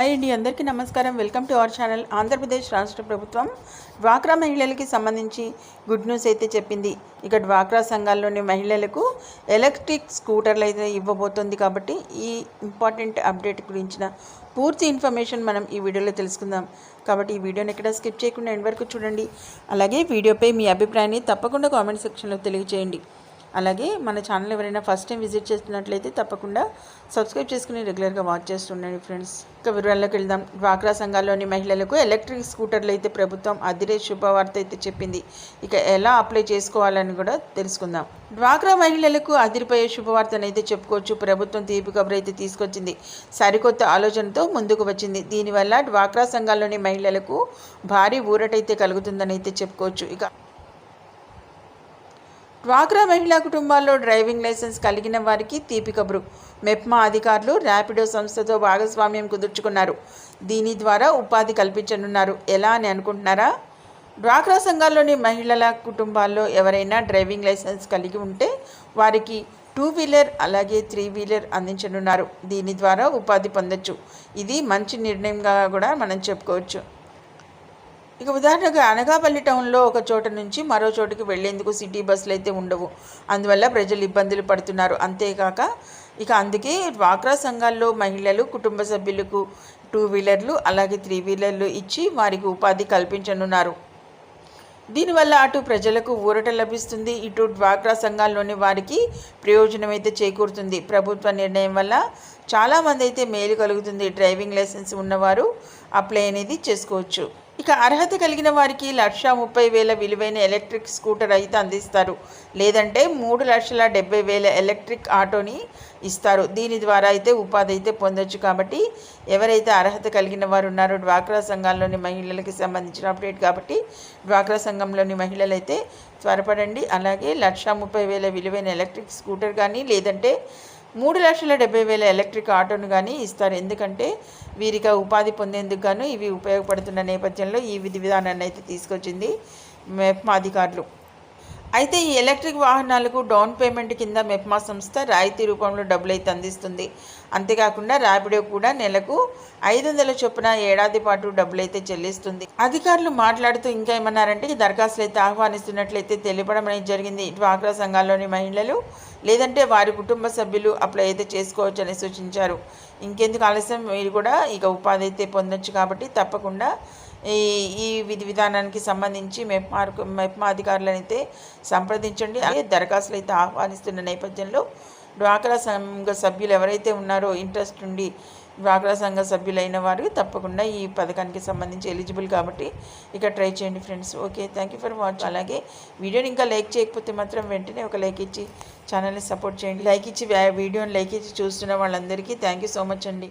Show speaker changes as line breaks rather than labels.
Hi అండి అందరికీ నమస్కారం. Welcome to our channel Andhra Pradesh రాష్ట్ర ప్రభుత్వం. డ్వాక్రా మహిళలకి సంబంధించి గుడ్ న్యూస్ అయితే చెప్పింది. ఇక డ్వాక్రా సంఘాల్లోని మహిళలకు ఎలక్ట్రిక్ స్కూటర్లు అయితే ఇవ్వబోతోంది కాబట్టి ఈ ఇంపార్టెంట్ అప్డేట్ గురించిన పూర్తి ఇన్ఫర్మేషన్ మనం ఈ వీడియోలో తెలుసుకుందాం. కాబట్టి ఈ వీడియోని ఎక్కడ స్కిప్ చేయకుండా ఎండ్ వరకు చూడండి. అలాగే వీడియోపై మీ అభిప్రాయాన్ని తప్పకుండా కామెంట్ సెక్షన్లో తెలియజేయండి. అలాగే మన ఛానల్ ఎవరైనా ఫస్ట్ టైం విజిట్ చేస్తున్నట్లయితే తప్పకుండా సబ్స్క్రైబ్ చేసుకుని రెగ్యులర్గా వాచ్ చేస్తుండండి ఫ్రెండ్స్. ఇక వివరాల్లోకి వెళ్దాం. డ్వాక్రా సంఘాల్లోని మహిళలకు ఎలక్ట్రిక్ స్కూటర్లు అయితే ప్రభుత్వం అదిరే శుభవార్త అయితే చెప్పింది. ఇక ఎలా అప్లై చేసుకోవాలని కూడా తెలుసుకుందాం. డ్వాక్రా మహిళలకు అదిరిపోయే శుభవార్తను అయితే చెప్పుకోవచ్చు. ప్రభుత్వం తీపి కబురు అయితే తీసుకొచ్చింది. సరికొత్త ఆలోచనతో ముందుకు వచ్చింది. దీనివల్ల డ్వాక్రా సంఘాల్లోని మహిళలకు భారీ ఊరటైతే కలుగుతుందని అయితే చెప్పుకోవచ్చు. ఇక డ్వాక్రా మహిళా కుటుంబాల్లో డ్రైవింగ్ లైసెన్స్ కలిగిన వారికి తీపి కబురు. మెప్మా అధికారులు ర్యాపిడో సంస్థతో భాగస్వామ్యం కుదుర్చుకున్నారు. దీని ద్వారా ఉపాధి కల్పించనున్నారు. ఎలా అని అనుకుంటున్నారా? డ్వాక్రా సంఘాల్లోని మహిళల కుటుంబాల్లో ఎవరైనా డ్రైవింగ్ లైసెన్స్ కలిగి ఉంటే వారికి టూ వీలర్ అలాగే త్రీ వీలర్ అందించనున్నారు. దీని ద్వారా ఉపాధి పొందొచ్చు. ఇది మంచి నిర్ణయంగా కూడా మనం చెప్పుకోవచ్చు. ఇక ఉదాహరణగా అనకాపల్లి టౌన్లో ఒక చోట నుంచి మరో చోటుకి వెళ్ళేందుకు సిటీ బస్సులు అయితే ఉండవు. అందువల్ల ప్రజలు ఇబ్బందులు పడుతున్నారు. అంతేకాక ఇక అందుకే డ్వాక్రా సంఘాల్లో మహిళలు కుటుంబ సభ్యులకు టూ వీలర్లు అలాగే త్రీ వీలర్లు ఇచ్చి వారికి ఉపాధి కల్పించనున్నారు. దీనివల్ల అటు ప్రజలకు ఊరట లభిస్తుంది. ఇటు డ్వాక్రా సంఘాల్లోని వారికి ప్రయోజనం అయితే చేకూరుతుంది. ప్రభుత్వ నిర్ణయం వల్ల చాలామంది అయితే మేలు కలుగుతుంది. డ్రైవింగ్ లైసెన్స్ ఉన్నవారు అప్లై అనేది చేసుకోవచ్చు. ఇక అర్హత కలిగిన వారికి లక్ష ముప్పై వేల విలువైన ఎలక్ట్రిక్ స్కూటర్ అయితే అందిస్తారు. లేదంటే మూడు లక్షల డెబ్బై వేల ఎలక్ట్రిక్ ఆటోని ఇస్తారు. దీని ద్వారా అయితే ఉపాధి అయితే పొందొచ్చు కాబట్టి ఎవరైతే అర్హత కలిగిన వారు ఉన్నారో డ్వాక్రా సంఘాల్లోని మహిళలకి సంబంధించిన అప్డేట్ కాబట్టి డ్వాక్రా సంఘంలోని మహిళలు అయితే త్వరపడండి. అలాగే లక్ష ముప్పై వేల విలువైన ఎలక్ట్రిక్ స్కూటర్ కానీ లేదంటే మూడు లక్షల డెబ్బై వేల ఎలక్ట్రిక్ ఆటోను కానీ ఇస్తారు. ఎందుకంటే వీరికి ఉపాధి పొందేందుకు గాను ఇవి ఉపయోగపడుతున్న నేపథ్యంలో ఈ విధి విధానాన్ని అయితే తీసుకొచ్చింది మెప్మా అధికారులు. అయితే ఈ ఎలక్ట్రిక్ వాహనాలకు డౌన్ పేమెంట్ కింద మెప్మా సంస్థ రాయితీ రూపంలో డబ్బులు అయితే అందిస్తుంది. అంతేకాకుండా ర్యాపిడో కూడా నెలకు ఐదు వందల చొప్పున ఏడాది పాటు డబ్బులు అయితే చెల్లిస్తుంది. అధికారులు మాట్లాడుతూ ఇంకా ఏమన్నారంటే దరఖాస్తులు అయితే ఆహ్వానిస్తున్నట్లయితే తెలిపడం అనేది జరిగింది. డ్వాక్రా సంఘాల్లోని మహిళలు లేదంటే వారి కుటుంబ సభ్యులు అప్లై అయితే చేసుకోవచ్చని సూచించారు. ఇంకెందుకు ఆలస్యం? మీరు కూడా ఇక ఉపాధి అయితే పొందొచ్చు కాబట్టి తప్పకుండా ఈ ఈ విధి విధానానికి సంబంధించి మెప్మార్కు మెప్మా అధికారులను అయితే సంప్రదించండి. అదే దరఖాస్తులు అయితే ఆహ్వానిస్తున్న నేపథ్యంలో డ్వాక్రా సంఘ సభ్యులు ఎవరైతే ఉన్నారో ఇంట్రెస్ట్ ఉండి డ్వాక్రా సంఘ సభ్యులైన వారు తప్పకుండా ఈ పథకానికి సంబంధించి ఎలిజిబుల్ కాబట్టి ఇక ట్రై చేయండి friends. Okay thank you for watch అలాగే వీడియోని ఇంకా లైక్ చేయకపోతే మాత్రం వెంటనే ఒక లైక్ ఇచ్చి ఛానల్ని సపోర్ట్ చేయండి. లైక్ ఇచ్చి వీడియోని లైక్ ఇచ్చి చూస్తున్న వాళ్ళందరికీ థ్యాంక్ యూ సో మచ్ అండి.